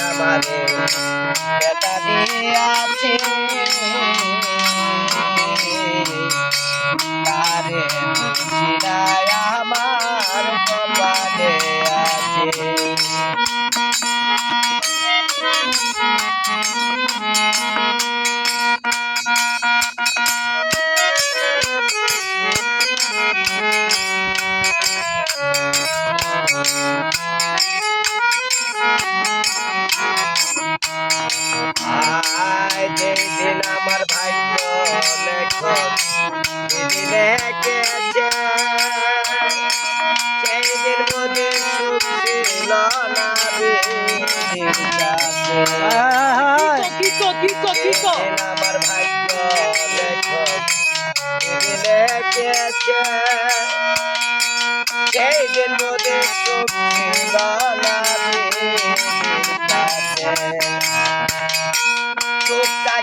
আমারে বেটা দিয়াছে তারে চিরায় আমার কপালে আছে আয় যেই দিন আমার ভাগ্য দিদিনে গেছে সেই দিন মোদের সুখ ছিল না আমার ভাগ্য গেছে সেই দিন মোদের সুখ ছিল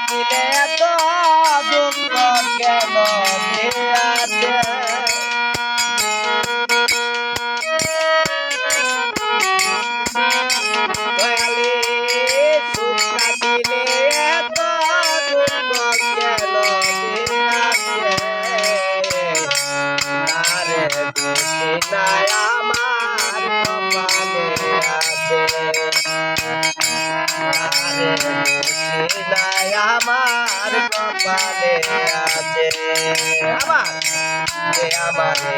বিধির কাছে আমার কপালে আছে আমার আমারে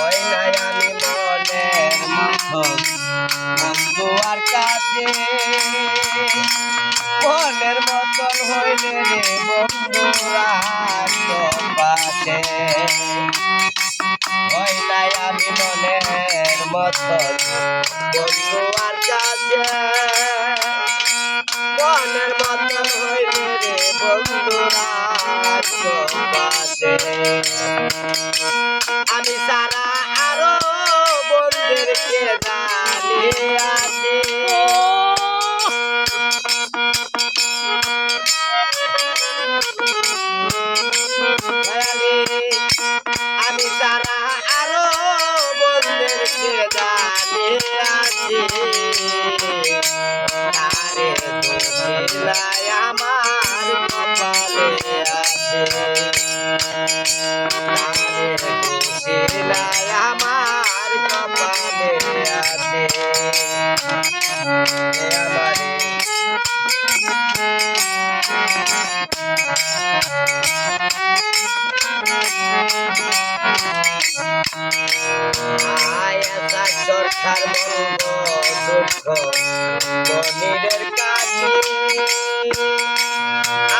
ওই মতন হইলে রে বন্ধুরা পাশে ওই নাই আমি মনের মতন বন্ধু আর কাছে। মনের মতন হইলে রে বন্ধুরা আমি সারা আরও বন্ধুদেরকে জানি মনিরের কাছে।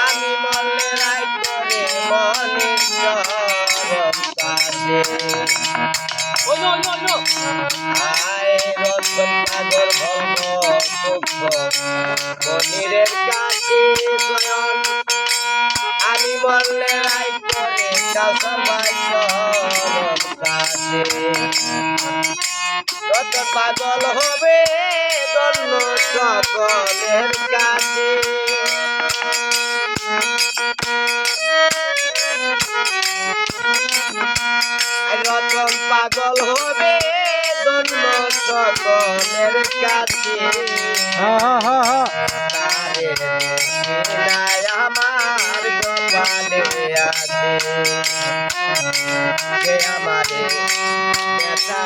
আমি মনে রাই করে মনির আয় রতন সাগর মনিরের কাছে আমি মরলে রাই করে কাউসার কত পাগল হবে দন্য সকলের কাছে। রতন পাগল হবে দন্য সকলের কাছে। আমার কপালে আছে। আমারে বেটা